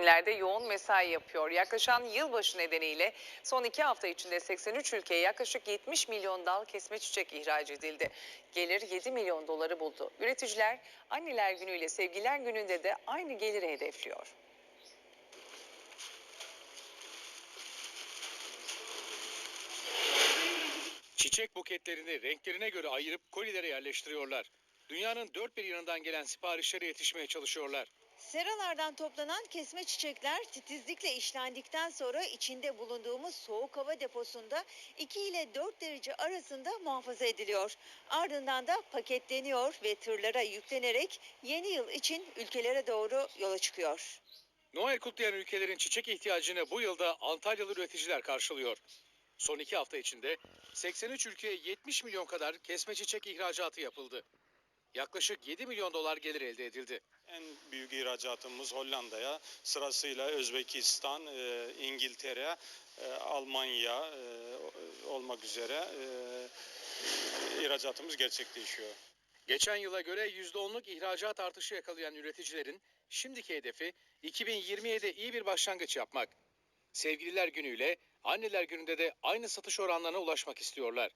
bugünlerde yoğun mesai yapıyor. Yaklaşan yılbaşı nedeniyle son iki hafta içinde 83 ülkeye yaklaşık 70 milyon dal kesme çiçek ihraç edildi. Gelir 7 milyon doları buldu. Üreticiler anneler günüyle sevgiler gününde de aynı geliri hedefliyor. Çiçek buketlerini renklerine göre ayırıp kolilere yerleştiriyorlar. Dünyanın dört bir yanından gelen siparişlere yetişmeye çalışıyorlar. Seralardan toplanan kesme çiçekler titizlikle işlendikten sonra içinde bulunduğumuz soğuk hava deposunda 2 ile 4 derece arasında muhafaza ediliyor. Ardından da paketleniyor ve tırlara yüklenerek yeni yıl için ülkelere doğru yola çıkıyor. Noel kutlayan ülkelerin çiçek ihtiyacını bu yılda Antalyalı üreticiler karşılıyor. Son iki hafta içinde 83 ülkeye 70 milyon kadar kesme çiçek ihracatı yapıldı. Yaklaşık 7 milyon dolar gelir elde edildi. En büyük ihracatımız Hollanda'ya, sırasıyla Özbekistan, e, İngiltere, e, Almanya e, olmak üzere e, ihracatımız gerçekleşiyor. Geçen yıla göre %10'luk ihracat artışı yakalayan üreticilerin şimdiki hedefi 2027'de iyi bir başlangıç yapmak. Sevgililer günüyle anneler gününde de aynı satış oranlarına ulaşmak istiyorlar.